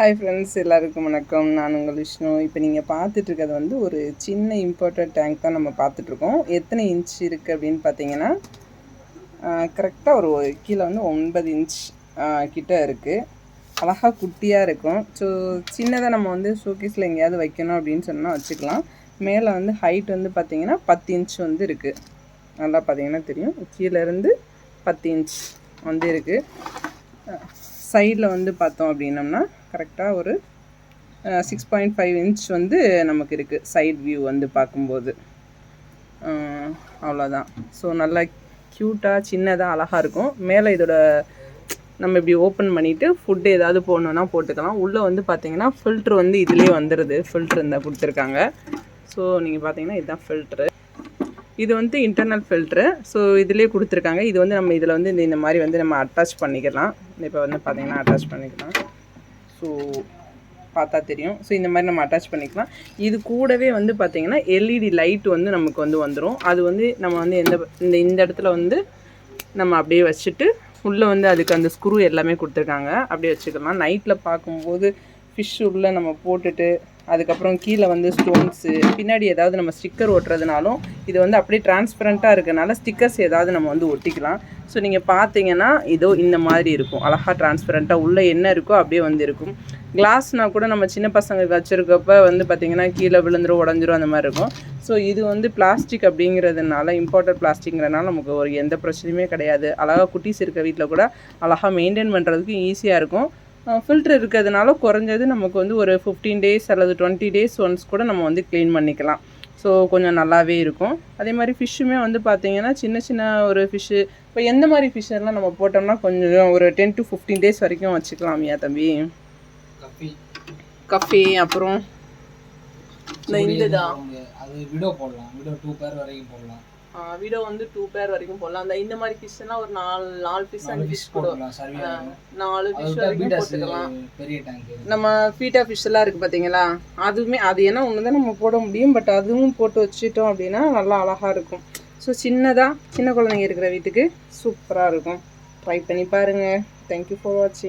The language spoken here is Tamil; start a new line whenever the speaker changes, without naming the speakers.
ஹாய் ஃப்ரெண்ட்ஸ் எல்லாருக்கும் வணக்கம். நான் உங்கள் விஷ்ணு. இப்போ நீங்கள் பார்த்துட்ருக்கிறது வந்து ஒரு சின்ன இம்பார்ட்டன்ட் டேங்க் தான் நம்ம பார்த்துட்ருக்கோம் எத்தனை இன்ச் இருக்குது அப்படின்னு பார்த்தீங்கன்னா கரெக்டாக ஒரு கீழே வந்து ஒன்பது இன்ச் கிட்ட இருக்குது அழகாக குட்டியாக இருக்கும். ஸோ சின்னதாக நம்ம வந்து ஷோகேஸில் எங்கேயாவது வைக்கணும் அப்படின்னு சொன்னால் வச்சுக்கலாம். மேலே வந்து ஹைட் வந்து பார்த்திங்கன்னா பத்து இன்ச் வந்து இருக்குது நல்லா பார்த்தீங்கன்னா தெரியும். கீழேருந்து பத்து இன்ச் வந்து இருக்குது சைடில் வந்து பார்த்தோம் அப்படின்னம்னா கரெக்டாக ஒரு சிக்ஸ் பாயிண்ட் ஃபைவ் இன்ச் வந்து நமக்கு இருக்குது சைட் வியூ வந்து பார்க்கும்போது. அவ்வளோதான் ஸோ நல்லா க்யூட்டாக சின்னதாக அழகாக இருக்கும். மேலே இதோட நம்ம இப்படி ஓப்பன் பண்ணிவிட்டு ஃபுட்டு ஏதாவது போடணுன்னா போட்டுக்கலாம். உள்ளே வந்து பார்த்தீங்கன்னா ஃபில்ட்ரு வந்து இதுலேயே வந்துடுது ஃபில்ட்ரு இந்த கொடுத்துருக்காங்க. ஸோ நீங்கள் பார்த்தீங்கன்னா இதுதான் ஃபில்ட்ரு இது வந்து இன்டர்னல் ஃபில்ட்ரு ஸோ இதுலேயே கொடுத்துருக்காங்க. இது வந்து நம்ம இதில் வந்து இந்த இந்த மாதிரி வந்து நம்ம அட்டாச் பண்ணிக்கலாம். இப்போ வந்து பார்த்தீங்கன்னா அட்டாச் பண்ணிக்கலாம். ஸோ பார்த்தா தெரியும். ஸோ இந்த மாதிரி நம்ம அட்டாச் பண்ணிக்கலாம். இது கூடவே வந்து பார்த்தீங்கன்னா எல்இடி லைட் வந்து நமக்கு வந்து வந்துடும் அது வந்து நம்ம வந்து எந்த இந்த இந்த இடத்துல வந்து நம்ம அப்படியே வச்சுட்டு உள்ளே வந்து அதுக்கு அந்த ஸ்க்ரூ எல்லாமே கொடுத்துருக்காங்க. அப்படியே வச்சுக்கலாம். நைட்டில் பார்க்கும்போது ஃபிஷ் உள்ளே நம்ம போட்டுட்டு அதுக்கப்புறம் கீழே வந்து ஸ்டோன்ஸு பின்னாடி ஏதாவது நம்ம ஸ்டிக்கர் ஓட்டுறதுனாலும் இது வந்து அப்படியே டிரான்ஸ்பரண்ட்டாக இருக்கனால ஸ்டிக்கர்ஸ் ஏதாவது நம்ம வந்து ஒட்டிக்கலாம். ஸோ நீங்கள் பார்த்தீங்கன்னா இதோ இந்த மாதிரி இருக்கும். அழகாக டிரான்ஸ்பரண்ட்டாக உள்ளே என்ன இருக்கோ அப்படியே வந்து இருக்கும் கிளாஸ்னால் கூட நம்ம சின்ன பசங்க வச்சுருக்கப்ப வந்து பார்த்திங்கன்னா கீழே விழுந்துரும் உடஞ்சிரும் அந்த மாதிரி இருக்கும். ஸோ இது வந்து பிளாஸ்டிக் அப்படிங்கிறதுனால இம்பார்ட்டன்ட் பிளாஸ்டிக்ங்கிறதுனால நமக்கு ஒரு எந்த பிரச்சனையுமே கிடையாது. அழகாக குட்டீஸ் இருக்க வீட்டில் கூட அழகாக மெயின்டைன் பண்ணுறதுக்கு ஈஸியாக இருக்கும். ஃபில்ட்ரு இருக்கிறதுனால குறைஞ்சது நமக்கு வந்து ஒரு ஃபிஃப்டீன் டேஸ் அல்லது டுவெண்ட்டி டேஸ் ஒன்ஸ் கூட நம்ம வந்து க்ளீன் பண்ணிக்கலாம். ஸோ கொஞ்சம் நல்லாவே இருக்கும். அதே மாதிரி ஃபிஷ்ஷுமே வந்து பார்த்தீங்கன்னா சின்ன சின்ன ஒரு ஃபிஷ்ஷு. இப்போ எந்த மாதிரி ஃபிஷ் எல்லாம் நம்ம போட்டோம்னா கொஞ்சம் ஒரு டென் டு ஃபிஃப்டீன் டேஸ் வரைக்கும் வச்சுக்கலாமியா தம்பி.
கப்பி
கஃபே அப்புறம் இந்த இந்த தான்
அது விடோ போடலாம். விடோ டூ பேர் வரைக்கும் போடலாம்.
வீடியோ வந்து டூ பேர் வரைக்கும் போடலாம். அந்த இந்த மாதிரி ஃபிஷ்லாம் ஒரு நாலு நாலு ஃபிஷ் அஞ்சு ஃபிஷ்
போடலாம்
நாலு ஃபிஷ் வரைக்கும் போட்டுக்கலாம்.
பெரிய டேங்க்
நம்ம ஃபீட்டா ஃபிஷ் எல்லாம் இருக்குது பார்த்தீங்களா அதுவுமே அது என்ன ஒன்று தான் நம்ம போட முடியும் பட் அதுவும் போட்டு வச்சுட்டோம் அப்படின்னா நல்லா அழகாக இருக்கும். ஸோ சின்னதாக சின்ன குழந்தைங்க இருக்கிற வீட்டுக்கு சூப்பராக இருக்கும். ட்ரை பண்ணி பாருங்கள் தேங்க்யூ ஃபார் வாட்சிங்